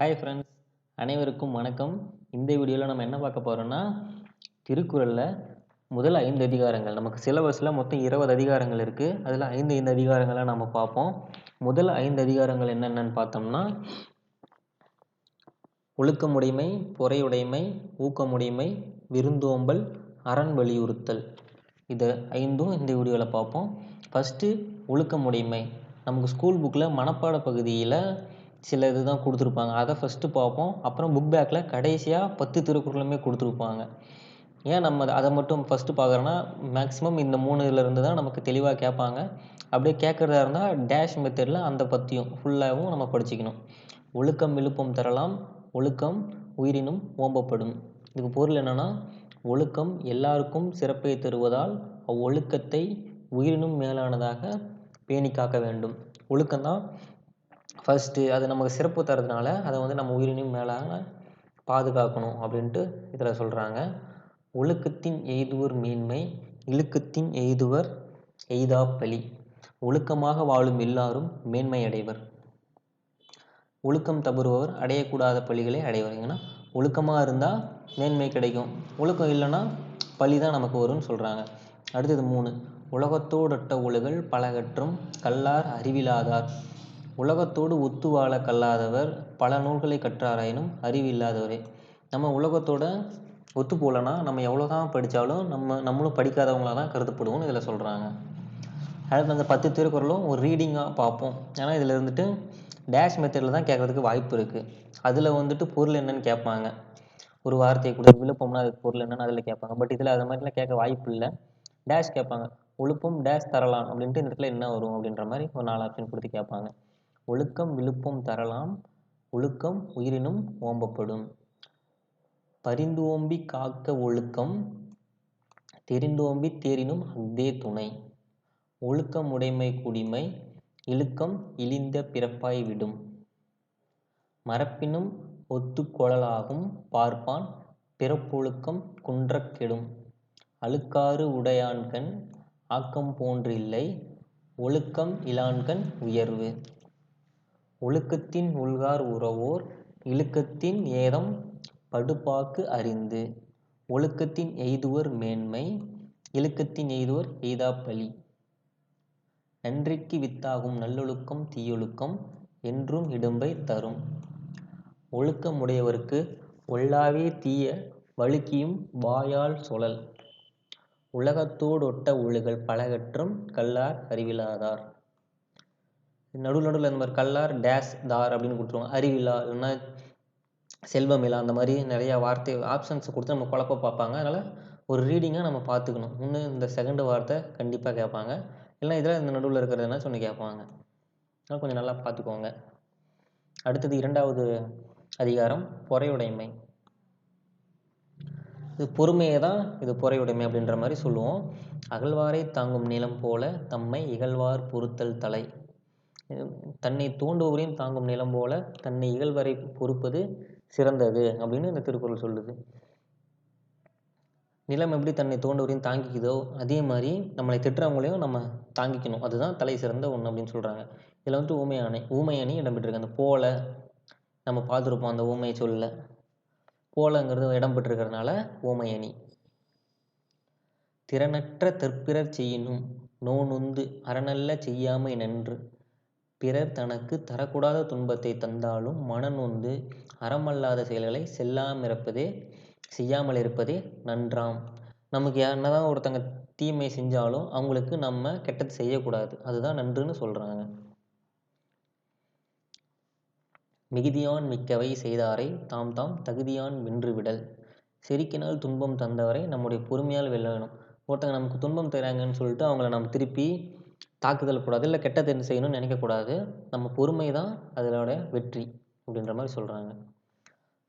Hi friends அனைவருக்கும் வணக்கம். இந்த வீடியோவில் நம்ம என்ன பார்க்க போகிறோம்னா திருக்குறளில் முதல் ஐந்து அதிகாரங்கள். நமக்கு சிலபஸில் மொத்தம் இருபது அதிகாரங்கள் இருக்குது அதில் ஐந்து ஐந்து அதிகாரங்களை நம்ம பார்ப்போம். முதல் ஐந்து அதிகாரங்கள் என்னென்னு பார்த்தோம்னா ஒழுக்கமுடைமை பொறையுடைமை ஊக்கமுடைமை விருந்தோம்பல் அரண் வலியுறுத்தல். இதை ஐந்தும் இந்த வீடியோவில் பார்ப்போம். ஃபஸ்ட்டு ஒழுக்கமுடைமை. நமக்கு ஸ்கூல் புக்கில் மனப்பாட பகுதியில் சில இது தான் கொடுத்துருப்பாங்க. அதை ஃபஸ்ட்டு பார்ப்போம். அப்புறம் புக் பேக்கில் கடைசியாக பத்து திருக்குறளுமே கொடுத்துருப்பாங்க. ஏன் நம்ம அதை- மட்டும் ஃபஸ்ட்டு பார்க்குறோன்னா மேக்ஸிமம் இந்த மூணு இருந்து தான் நமக்கு தெளிவாக கேட்பாங்க. அப்படியே கேட்குறதா இருந்தால் டேஷ் மெத்தடில் அந்த பற்றியும் ஃபுல்லாகவும் நம்ம படிச்சுக்கணும். ஒழுக்கம் விழுப்பம் தரலாம். ஒழுக்கம் உயிரினும் ஓம்பப்படும். இதுக்கு பொருள் என்னென்னா ஒழுக்கம் எல்லாருக்கும் சிறப்பை தருவதால் அவ்வொழுக்கத்தை உயிரினும் மேலானதாக பேணி காக்க வேண்டும். ஒழுக்கம்தான் ஃபஸ்ட்டு அது நமக்கு சிறப்பு தரதுனால அதை வந்து நம்ம உயிரினும் மேலாக பாதுகாக்கணும் அப்படின்ட்டு இதில் சொல்கிறாங்க ஒழுக்கத்தின் எய்துவர் மேன்மை இழுக்கத்தின் எய்துவர் எய்தா பலி ஒழுக்கமாக வாழும் எல்லாரும் மேன்மை அடைவர் ஒழுக்கம் தவறுபவர் அடையக்கூடாத பழிகளை அடைவர். ஏன்னா ஒழுக்கமாக இருந்தால் மேன்மை கிடைக்கும். ஒழுக்கம் இல்லைன்னா பழி தான் நமக்கு வரும்னு சொல்கிறாங்க அடுத்தது மூணு உலகத்தோடொட்ட ஒழுகல் பலகற்றும் கல்லார் அறிவிலாதார். உலகத்தோடு ஒத்து வாழ கல்லாதவர் பல நூல்களை கற்றாராயினும் அறிவு இல்லாதவரே. நம்ம உலகத்தோட ஒத்து போகலன்னா நம்ம எவ்வளோ தான் படித்தாலும் நம்ம நம்மளும் படிக்காதவங்களாக தான் கருதப்படுவோம்னு இதில் சொல்கிறாங்க அடுத்து அந்த பத்து திருக்குறளும் ஒரு ரீடிங்காக பார்ப்போம். ஏன்னா இதில் இருந்துட்டு டேஷ் மெத்தடில் தான் கேட்கறதுக்கு வாய்ப்பு இருக்குது அதில் வந்துட்டு பொருள் என்னன்னு கேட்பாங்க. ஒரு வார்த்தையை கூட விழுப்பம்னா அதுக்கு பொருள் என்னன்னு அதில் கேட்பாங்க. பட் இதில் அது மாதிரிலாம் கேட்க வாய்ப்பு இல்லை. டேஷ் கேட்பாங்க. ஒழுப்பம் டேஷ் தரலாம் அப்படின்ட்டு இந்த இடத்துல என்ன வரும் அப்படின்ற மாதிரி ஒரு நாலு ஆப்ஷன் கொடுத்து கேட்பாங்க. ஒழுக்கம் விழுப்பம் தரலாம் ஒழுக்கம் உயிரினும் ஓம்பப்படும். பரிந்து காக்க ஒழுக்கம் தெரிந்தோம்பி தேரினும் அஃதே துணை. ஒழுக்கம் உடைமை குடிமை இழுக்கம் இழிந்த பிறப்பாய் விடும். மரப்பினும் ஒத்துக்கொளலாகும் பார்ப்பான் பிறப்பொழுக்கம் குன்றக் கெடும். அழுக்காறு உடையான்கண் ஆக்கம் போன்றில்லை ஒழுக்கம் இலான்கண் உயர்வு. ஒழுக்கத்தின் உள்கார் உறவோர் இழுக்கத்தின் ஏதம் படுபாக்கு அறிந்து. ஒழுக்கத்தின் எய்துவர் மேன்மை இழுக்கத்தின் எய்துவர் எய்தாப்பலி நன்றிக்கு வித்தாகும் நல்லொழுக்கம் தீயொழுக்கம் என்றும் இடும்பை தரும். ஒழுக்கமுடையவர்க்கு ஒல்லாவே தீய வழுக்கியும் வாயால் சுழல். உலகத்தோடொட்ட ஒழுகல் பலகற்றும் கல்லார் அறிவிலாதார். நடுவில் நடுவில் இந்த மாதிரி கல்லார் டேஷ் தார் அப்படின்னு கொடுத்துருவாங்க. அறிவிலா இல்லைன்னா செல்வமிலா அந்த மாதிரி நிறையா வார்த்தை ஆப்ஷன்ஸ் கொடுத்து நம்ம குழப்ப பார்ப்பாங்க. அதனால் ஒரு ரீடிங்காக நம்ம பார்த்துக்கணும். ஒன்று இந்த செகண்டு வார்த்தை கண்டிப்பாக கேட்பாங்க. இல்லைன்னா இதில் இந்த நடுவில் இருக்கிறதுனா சொல்லி கேட்பாங்க. அதனால் கொஞ்சம் நல்லா பார்த்துக்கோங்க. அடுத்தது இரண்டாவது அதிகாரம் பொறையுடைமை. இது பொறுமையை தான் இது பொறையுடைமை அப்படின்ற மாதிரி சொல்லுவோம். அகழ்வாரை தாங்கும் நிலம் போல தம்மை இகழ்வார் பொறுத்தல் தலை. தன்னை தோண்டுபவரையும் தாங்கும் நிலம் போல தன்னை இகழ்வரை பொறுப்பது சிறந்தது அப்படின்னு இந்த திருக்குறள் சொல்லுது. நிலம் எப்படி தன்னை தோண்டுவரையும் தாங்கிக்குதோ அதே மாதிரி நம்மளை திட்டுறவங்களையும் நம்ம தாங்கிக்கணும். அதுதான் தலை சிறந்த ஒன்று அப்படின்னு சொல்கிறாங்க இதில் வந்துட்டு ஊமை அணை ஊமை அணி இடம்பெற்றிருக்கு. அந்த போல நம்ம பார்த்துருப்போம். அந்த ஊமை சொல்ல போலங்கிறது இடம்பெற்றிருக்கிறதுனால ஊமை அணி. திறனற்ற தற்பிறர் செய்யினும் நோனுந்து அறநல்ல செய்யாமை நன்று. பிறர் தனக்கு தரக்கூடாத துன்பத்தை தந்தாலும் மனநொந்து அறமல்லாத செயல்களை செல்லாமிருப்பதே செய்யாமல் இருப்பதே நன்றாம். நமக்கு என்னதான் ஒருத்தங்க தீமை செஞ்சாலும் அவங்களுக்கு நம்ம கெட்டது செய்யக்கூடாது. அதுதான் நன்றுன்னு சொல்கிறாங்க மிகுதியான் மிக்கவை செய்தாரை தாம் தாம் தகுதியான் வென்றுவிடல். செருக்கினால் துன்பம் தந்தவரை நம்முடைய பொறுமையால் வெல்லணும். ஒருத்தங்க நமக்கு துன்பம் தராங்கன்னு சொல்லிட்டு அவங்கள நம்ம திருப்பி தாக்குதல் கூடாது இல்லை கெட்டது என்ன செய்யணும்னு நினைக்கக்கூடாது. நம்ம பொறுமை தான் அதனோட வெற்றி அப்படின்ற மாதிரி சொல்கிறாங்க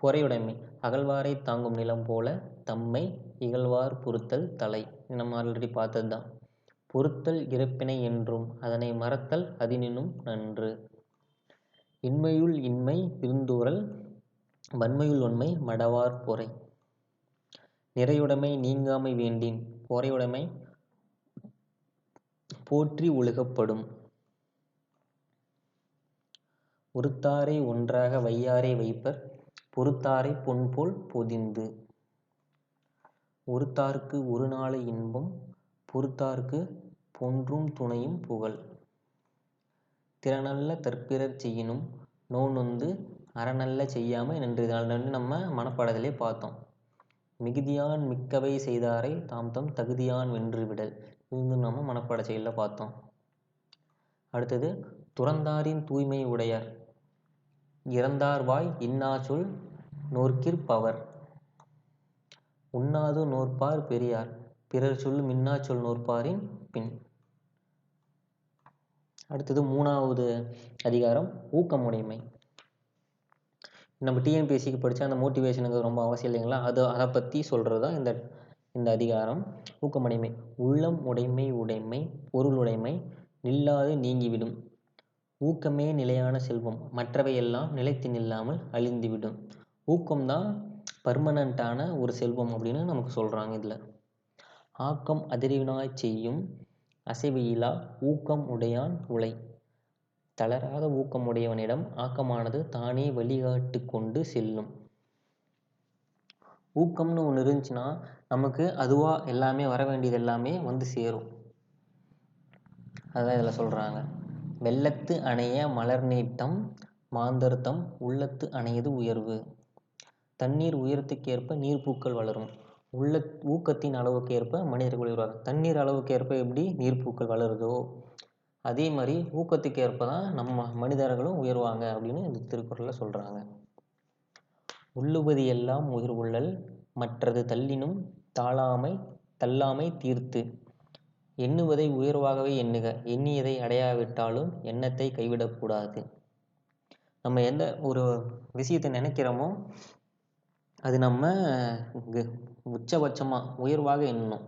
பொறையுடைமை அகழ்வாரை தாங்கும் நிலம் போல தம்மை இகழ்வார் பொறுத்தல் தலை. நம்ம ஆல்ரெடி பார்த்தது தான் பொறுத்தல் இறப்பினை என்றும் அதனை மறத்தல் அதினினும் நன்று. இன்மையுள் இன்மை இருந்தூரல் வன்மையுள் உண்மை மடவார் பொறை. நிறையுடைமை நீங்காமை வேண்டின் பொறையுடைமை போற்றி ஒழுகப்படும் ஒருத்தாரை ஒன்றாக வையாரே வைப்பர் பொறுத்தாரை பொன்போல் பொதிந்து. ஒருத்தார்க்கு ஒரு நாளை இன்பம் பொறுத்தார்க்கு பொன்றும் துணையும் புகழ். திறனல்ல தற்பிறர் செய்யினும் நோனொந்து அறநல்ல செய்யாமை நின்று நம்ம மனப்பாடத்திலே பார்த்தோம். மிகுதியான் மிக்கவை செய்தாரை தாம் தம் தகுதியான் வென்று விடல். இது நம்ம மனப்பாட செயலில் பார்த்தோம். அடுத்தது துறந்தாரின் தூய்மை உடையார். இறந்தார் வாய் இன்னா சொல் நோர்க்கிற்பவர் உண்ணாது நோற்பார் பெரியார். பிறர் சொல்லும் இன்னா சொல் நோற்பாரின் பின். அடுத்தது மூணாவது அதிகாரம் ஊக்கமுடைமை. நம்ம டிஎன்பிஎஸ்சிக்கு படித்தா அந்த மோட்டிவேஷனுக்கு ரொம்ப அவசியம் இல்லைங்களா? அது அதை பற்றி சொல்கிறது தான் இந்த இந்த அதிகாரம். ஊக்கமுடைமை. உள்ளம் உடைமை உடைமை பொருளுடைமை நில்லாது நீங்கிவிடும். ஊக்கமே நிலையான செல்வம். மற்றவையெல்லாம் நிலைத்து நில்லாமல் அழிந்துவிடும். ஊக்கம்தான் பர்மனண்ட்டான ஒரு செல்வம் அப்படின்னு நமக்கு சொல்கிறாங்க இதில். ஆக்கம் அதிர்வினாய் செய்யும் அசைவியிலா ஊக்கம் உடையான் உலை. தளராத ஊக்கம் உடையவனிடம் ஆக்கமானது தானே வழிகாட்டு கொண்டு செல்லும். ஊக்கம்னு ஒன்று இருந்துச்சுன்னா நமக்கு அதுவாக எல்லாமே வர வேண்டியது எல்லாமே வந்து சேரும். அதுதான் இதில் சொல்கிறாங்க வெள்ளத்து அணைய மலர் நீட்டம் மாந்தர்த்தம் உள்ளத்து அணையது உயர்வு. தண்ணீர் உயரத்துக்கேற்ப நீர்ப்பூக்கள் வளரும். உள்ள ஊக்கத்தின் அளவுக்கு ஏற்ப மனிதர்கள் உயர்வாங்க தண்ணீர் அளவுக்கு ஏற்ப எப்படி நீர்ப்பூக்கள் வளருதோ அதே மாதிரி ஊக்கத்துக்கு ஏற்ப தான் நம்ம மனிதர்களும் உயர்வாங்க அப்படின்னு இந்த திருக்குறளில் சொல்கிறாங்க உள்ளுபதி எல்லாம் உயிர் உள்ளல் மற்றது தள்ளினும் தாழாமை தள்ளாமை தீர்த்து. எண்ணுவதை உயர்வாகவே எண்ணுக. எண்ணியதை அடையாவிட்டாலும் எண்ணத்தை கைவிடக்கூடாது. நம்ம எந்த ஒரு விஷயத்தை நினைக்கிறோமோ அது நம்ம உச்சபட்சமாக உயர்வாக எண்ணணும்.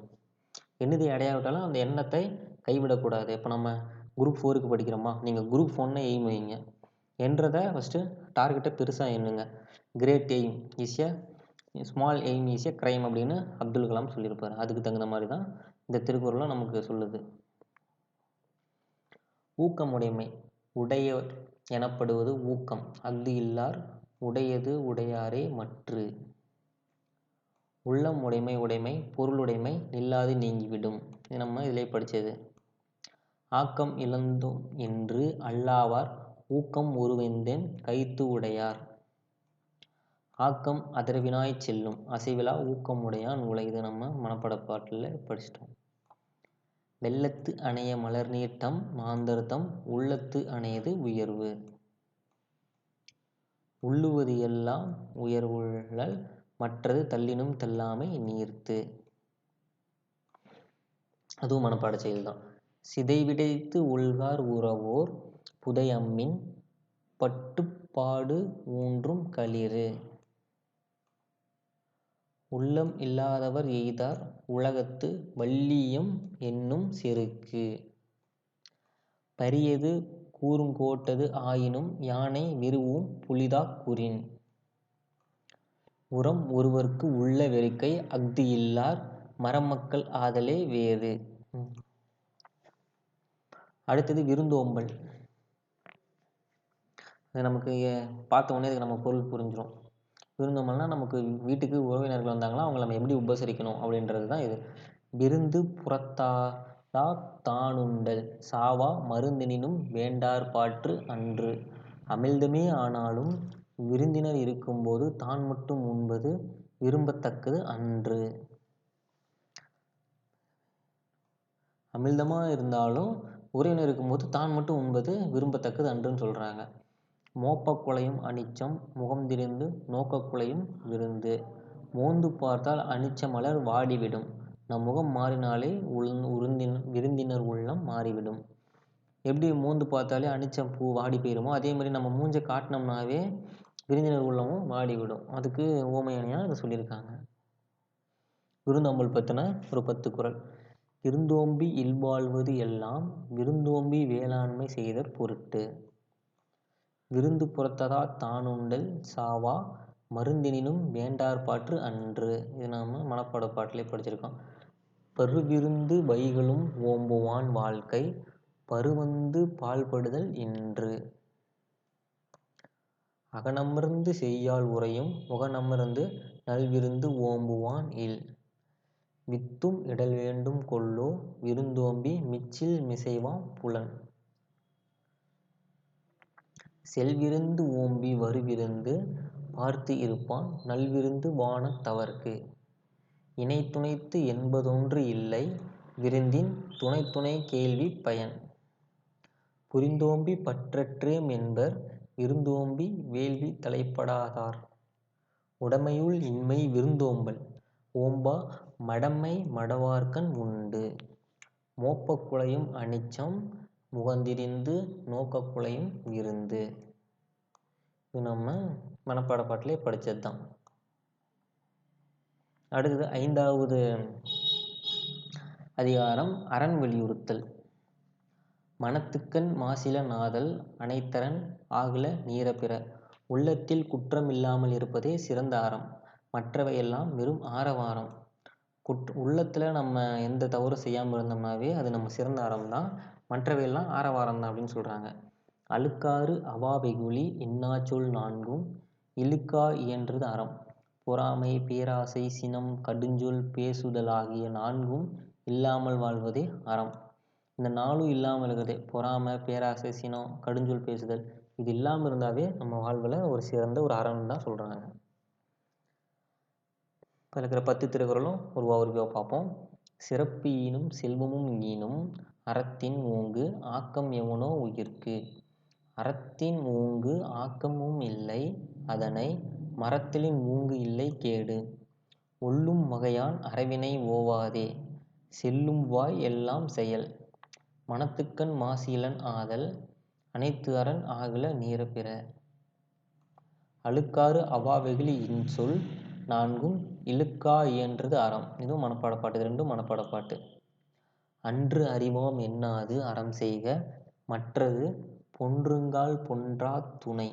எண்ணுதை அடையாவிட்டாலும் அந்த எண்ணத்தை கைவிடக்கூடாது. இப்போ நம்ம குரூப் ஃபோருக்கு படிக்கிறோமா? நீங்கள் குரூப் ஃபோன்னு எய்ம் வைங்க. என்றதை ஃபஸ்ட்டு டார்கெட்டை பெருசாக எண்ணுங்க. கிரேட் எய்ம் ஈஸியாக ஸ்மால் எய்ம் ஈஸியாக க்ரைம் அப்படின்னு அப்துல் கலாம் சொல்லியிருப்பார். அதுக்கு தகுந்த மாதிரி தான் இந்த திருக்குறளும் நமக்கு சொல்லுது. ஊக்கமுடைமை உடையவர் எனப்படுவது ஊக்கம். அஃது இல்லார் உடையது உடையாரே மற்று. உள்ளம் உடைமை உடைமை பொருளுடைமை நில்லாது நீங்கிவிடும். இது நம்ம இதிலே படித்தது ஆக்கம் இழந்தோம் என்று அல்லாவார் ஊக்கம் உருவெந்தேன் கைத்து உடையார். ஆக்கம் அதரவினாய்ச் செல்லும். அசைவிலா ஊக்கமுடையான் உலை இது நம்ம மனப்பட பாட்டில் படிச்சிட்டோம். வெள்ளத்து அணைய மலர் நீட்டம் மாந்தர்தம் உள்ளத்து அணையது உயர்வு. உள்ளுவது எல்லாம் உயர்வுள்ளல் மற்றது தள்ளினும் தள்ளாமை நீர்த்து. அதுவும் மனப்பாட செயல்தான். சிதைவிடைத்து உள்கார் உறவோர் புதையம்மின் பட்டுப்பாடு ஊன்றும் களிறு. உள்ளம் இல்லாதவர் எய்தார் உலகத்து வள்ளியம் என்னும் செருக்கு. பரியது கூறுங்கோட்டது ஆயினும் யானை விருவும் புலிதாக் கூறின். உரம் ஒருவர்க்கு உள்ள வெறுக்கை அஃது இல்லார் மரமக்கள் ஆதலே வேறு. அடுத்தது விருந்தோம்பல். நமக்கு பார்த்த உடனே இதுக்கு நம்ம பொருள் புரிஞ்சிடும் விருந்தோம்பல்னால் நமக்கு வீட்டுக்கு உறவினர்கள் வந்தாங்கன்னா அவங்கள நம்ம எப்படி உபசரிக்கணும் அப்படின்றது தான் இது. விருந்து புறத்தாதா தானுண்டல் சாவா மருந்தெனினும் வேண்டார் பாற்று அன்று. அமிழ்தமே ஆனாலும் விருந்தினர் இருக்கும்போது தான் மட்டும் உண்பது விரும்பத்தக்கது அன்று. அமிழ்தமாக இருந்தாலும் உறவினர் இருக்கும்போது தான் மட்டும் உண்பது விரும்பத்தக்கது அன்றுன்னு சொல்கிறாங்க மோப்பக்குலையும் அனிச்சம் முகம் திரிந்து நோக்கக்குலையும் விருந்து. மோந்து பார்த்தால் அனிச்ச மலர் வாடிவிடும். நம் முகம் மாறினாலே உள் உருந்தின் விருந்தினர் உள்ளம் மாறிவிடும். எப்படி மோந்து பார்த்தாலே அனிச்ச பூ வாடி போயிருமோ அதே மாதிரி நம்ம மூஞ்சை காட்டினோம்னாவே விருந்தினர் உள்ளமும் வாடிவிடும். அதுக்கு ஓமையணியாக அதை சொல்லியிருக்காங்க. விருந்தோம்பல் பற்றின ஒரு பத்து குறள் விருந்தோம்பி இல்வாழ்வது எல்லாம் விருந்தோம்பி வேளாண்மை செய்தற் பொருட்டு. விருந்து புறத்ததா தானுண்டல் சாவா மருந்தெனினும் வேண்டார் பாற்று அன்று. இது நாம் மனப்பாட பாட்டிலே படிச்சிருக்கோம். பருவிருந்து வைகளும் ஓம்புவான் வாழ்க்கை பருவந்து பாழ்படுதல் இன்று. அகனமர்ந்து செய்யால் உறையும் முகனமர்ந்து நல்விருந்து ஓம்புவான் இல். வித்தும் இடல் வேண்டும் கொல்லோ விருந்தோம்பி மிச்சில் மிசைவாம் புலன். செல்விருந்து ஓம்பி வருவிருந்து பார்த்து இருப்பான் நல்விருந்து வானத் தவர்க்கு. இணைத்துணைத்து என்பதொன்று இல்லை விருந்தின் துணைத்துணை கேள்வி பயன். புரிந்தோம்பி பற்றற்றேம் என்பர் விருந்தோம்பி வேள்வி தலைப்படாதார். உடைமையுள் இன்மை விருந்தோம்பல் ஓம்பா மடமை மடவார்கண் உண்டு. மோப்பக் குழையும் அனிச்சம் முகந்திரிந்து நோக்கக்குலையும் இருந்து விருந்து. இது நம்ம மனப்பாட பாட்டிலே படித்தது தான் அடுத்தது ஐந்தாவது அதிகாரம் அரண் வலியுறுத்தல். மனத்துக்கண் மாசில நாதல் அனைத்தரன் ஆகல நீரபிற. உள்ளத்தில் குற்றம் இல்லாமல் இருப்பதே சிறந்த அறம். மற்றவையெல்லாம் வெறும் ஆரவாரம். குட் உள்ளத்தில் நம்ம எந்த தவறும் செய்யாமல் இருந்தோம்னாவே அது நம்ம சிறந்த அறம் தான் மற்றவையெல்லாம் ஆரவாரம் தான் அப்படின்னு சொல்கிறாங்க அழுக்காறு அவாவெகுளி இன்னாச்சொல் நான்கும் இழுக்கா இயன்றது அறம். பொறாமை பேராசை சினம் கடுஞ்சொல் பேசுதல் ஆகிய நான்கும் இல்லாமல் வாழ்வதே அறம். இந்த நாளும் இல்லாமல் இருக்கிறதே பொறாமை பேராசை சினம் கடுஞ்சொல் பேசுதல். இது இல்லாமல் இருந்தாவே நம்ம வாழ்வில் ஒரு சிறந்த ஒரு அறம்னு தான் சொல்கிறாங்க இப்போ இருக்கிற பத்து திருக்குறளும் ஒரு ஓவர்வியூவாக பார்ப்போம். சிறப்பு ஈனும் செல்வமும் ஈனும் அறத்தின் ஓங்கு ஆக்கம் எவனோ உயிர்க்கு? அறத்தின் ஓங்கு ஆக்கமும் இல்லை அதனை மறத்தலின் ஊங்கு இல்லை கேடு. ஒல்லும் வகையான் அறவினை ஓவாதே செல்லும் வாய் எல்லாம் செயல். மனத்துக்கண் மாசிலன் ஆதல் அனைத்து அரண் நீர பிற அழுக்காறு அவாவெகுளி இன்சொல் நான்கும் இழுக்கா இயன்றது அறம். இதுவும் மனப்பாட பாட்டு இது ரெண்டும் மனப்பாட பாட்டு அன்று அறிவோம் என்னாது அறம் செய்க மற்றது பொன்றுங்கால் பொன்றா துணை.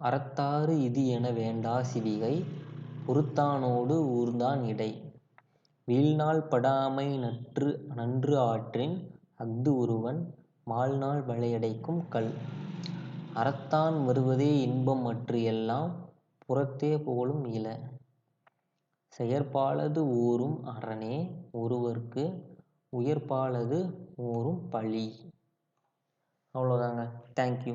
அறத்தாறு இது என வேண்டா சிவிகை பொறுத்தானோடு ஊர்ந்தான் இடை. வீழ்நாள் படாமை நன்று நன்று ஆற்றின் அஃது ஒருவன் வாழ்நாள் வளையடைக்கும் கல். அறத்தான் வருவதே இன்பம் மற்று எல்லாம் புறத்தே புகழும் இல. செயற்பாலது ஊறும் அரணே ஒருவர்க்கு உயர்பாலது ஊறும் பழி. அவ்வளோதாங்க தேங்க்யூ